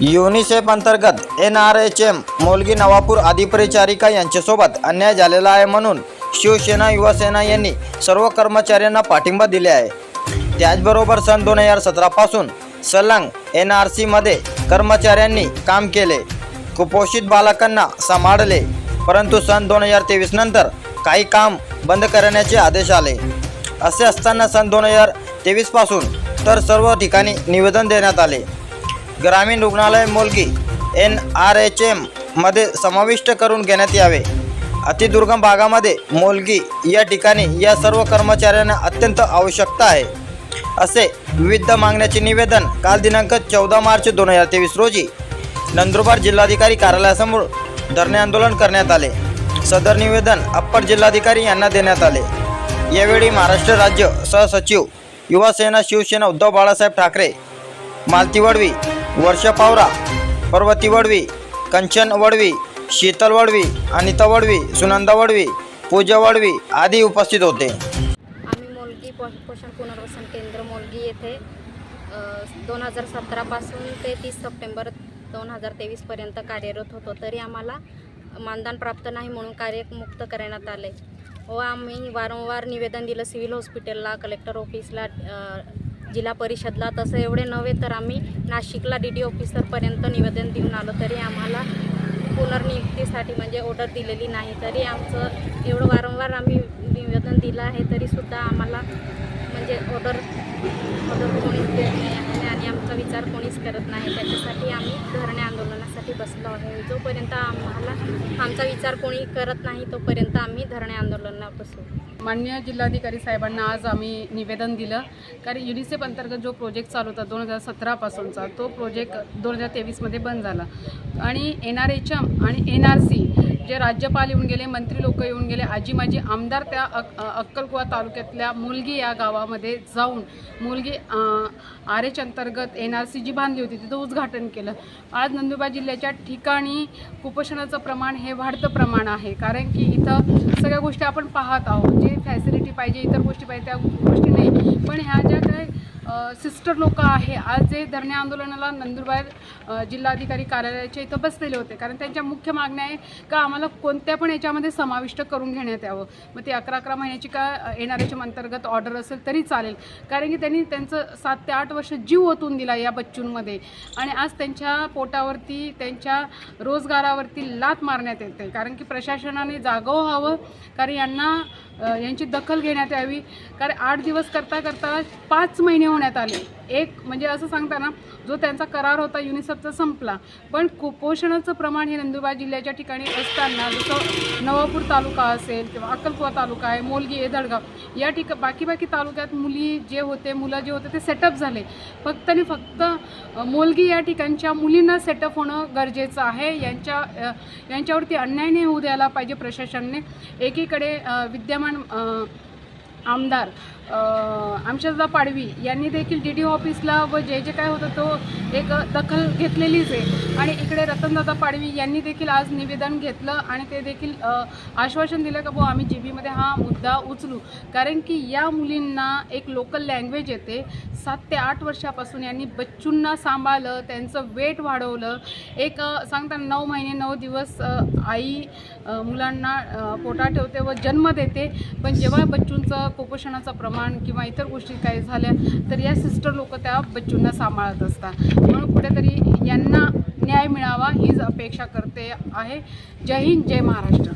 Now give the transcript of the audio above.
UNICEF अंतर्गत N R H M Molgi Navapur आदी परिचारिका यांच्यासोबत अन्याय झालेला आहे म्हणून शिवसेना युवासेना यांनी सर्व कर्मचाऱ्यांना पाठिंबा दिले आहे. त्याचबरोबर सन दोन हजार सतरापासून सलंग एन आर सीमध्ये कर्मचाऱ्यांनी काम केले. कुपोषित बालकांना सांभाळले. परंतु सन दोन हजार तेवीस नंतर काही काम बंद करण्याचे आदेश आले. असे असताना सन दोन हजार तेवीसपासून तर सर्व ठिकाणी निवेदन देण्यात आले. ग्रामीण रुग्णालय मोलगी एन आर एच एममध्ये समाविष्ट करून घेण्यात यावे. अतिदुर्गम भागामध्ये मोलगी या ठिकाणी या सर्व कर्मचाऱ्यांना अत्यंत आवश्यकता आहे. असे विविध मागण्याचे निवेदन काल दिनांक चौदा मार्च दोन हजार तेवीस रोजी नंदुरबार जिल्हाधिकारी कार्यालयासमोर धरणे आंदोलन करण्यात आले. सदर निवेदन अप्पर जिल्हाधिकारी यांना देण्यात आले. यावेळी महाराष्ट्र राज्य सहसचिव युवासेना शिवसेना उद्धव बाळासाहेब ठाकरे मालती वडवी वर्षा पावरा पर्वती वडवी कंचन वडवी शीतल वडवी अनिता वडवी सुनंदा वडवी पूजा वडवी आदी उपस्थित होते. आम्ही मुलगी पो पोषण पुनर्वसन केंद्र मुलगी येथे दोन हजार सतरापासून ते तीस सप्टेंबर दोन हजार तेवीसपर्यंत कार्यरत होतो. तरी आम्हाला मानधन प्राप्त नाही म्हणून कार्यमुक्त करण्यात आले. व आम्ही वारंवार निवेदन दिलं सिव्हिल हॉस्पिटलला कलेक्टर ऑफिसला अ, जिल्हा परिषदला. तसं एवढे नव्हे तर आम्ही नाशिकला डी डी ऑफिसरपर्यंत निवेदन देऊन आलो तरी आम्हाला पुनर्नियुक्तीसाठी म्हणजे ऑर्डर दिलेली नाही. तरी आमचं एवढं वारंवार आम्ही निवेदन दिलं आहे तरीसुद्धा आम्हाला म्हणजे ऑर्डर ऑर्डर कोणी देत नाही आहे आणि आमचा विचार कोणीच करत नाही. त्याच्यासाठी आम्ही धरणे आंदोलनासाठी बसलो आहे. जोपर्यंत आम्हाला आमचा विचार कोणी करत नाही तोपर्यंत आम्ही धरणे आंदोलनाला बसू. मान्य जिल्हाधिकारी साहेबांना आज आम्ही निवेदन दिलं. कारण युनिसेफ अंतर्गत जो प्रोजेक्ट चालू होता दोन हजार सतरापासूनचा तो प्रोजेक्ट दोन हजार तेवीसमध्ये बंद झाला. आणि एन आर एच एम आणि एन आर सी जे राज्यपाल येऊन गेले मंत्री लोक येऊन गेले आजी माझी आमदार त्या अक अक्कलकुवा तालुक्यातल्या मुलगी या गावामध्ये जाऊन मुलगी आर एच अंतर्गत एन आर सी जी बांधली होती तिथं उद्घाटन केलं. आज नंदुरबार जिल्ह्याच्या ठिकाणी कुपोषणाचं प्रमाण हे वाढतं प्रमाण आहे. कारण की इथं सगळ्या गोष्टी आपण पाहत आहोत जे फॅसिलिटी पाहिजे इतर गोष्टी पाहिजे त्या गोष्टी नाही. पण ह्या ज्या काय सिस्टर लोक आहे आज जे धरणे आंदोलनाला नंदुरबार जिल्हाधिकारी कार्यालयाच्या इथं बसलेले होते. कारण त्यांच्या मुख्य मागण्या आहे का आम्हाला कोणत्या पण याच्यामध्ये समाविष्ट करून घेण्यात यावं. मग ते अकरा अकरा महिन्याची का येणाऱ्याच्या अंतर्गत ऑर्डर असेल तरी चालेल. कारण की त्यांनी त्यांचं सात ते आठ वर्ष जीव ओतून दिला या बच्चूंमध्ये. आणि आज त्यांच्या पोटावरती त्यांच्या रोजगारावरती लात मारण्यात येते. कारण की प्रशासनाने जागं व्हावं. कारण यांना यांची दखल घेण्यात यावी. कारण आठ दिवस करता करता पाच महिने होण्यात आले. एक म्हणजे असं सांगताना जो त्यांचा करार होता युनिसेफचा संपला. पण कुपोषणाचं प्रमाण हे नंदुरबार जिल्ह्याच्या ठिकाणी असताना जसं नवापूर तालुका असेल किंवा अक्कलकुवा तालुका आहे मोलगी आहे धडगाव या ठिका बाकी बाकी तालुक्यात मुली जे होते मुलं जे होते ते सेटअप झाले. फक्त आणि फक्त मोलगी या ठिकाणच्या मुलींना सेटअप होणं गरजेचं आहे. यांच्या यांच्यावरती अन्याय नाही होऊ द्यायला पाहिजे प्रशासनाने. एकीकडे विद्यमान आमदार अ, पाडवी यांनी देखील डी डी ऑफिसला व जे जे काय होतं तो एक दखल घेतलेलीच आहे. आणि इकडे रतनदादा पाडवी यांनी देखील आज निवेदन घेतलं आणि ते देखील आश्वासन दिलं का भाऊ आम्ही जी बीमध्ये हा मुद्दा उचलू. कारण की या मुलींना एक लोकल लँग्वेज येते. सात ते आठ वर्षापासून यांनी बच्चूंना सांभाळलं त्यांचं वेट वाढवलं. एक सांगता सांगताना नऊ महिने नऊ दिवस आई मुलांना पोटा ठेवते व जन्म देते. पण जेव्हा बच्चूंचं कुपोषणाचं प्रमाण किंवा इतर गोष्टी काही झाल्या तर या सिस्टर लोक त्या बच्चूंना सांभाळत असतात. म्हणून कुठेतरी यांना न्याय मिळावा हीच अपेक्षा करते आहे. जय हिंद जय महाराष्ट्र.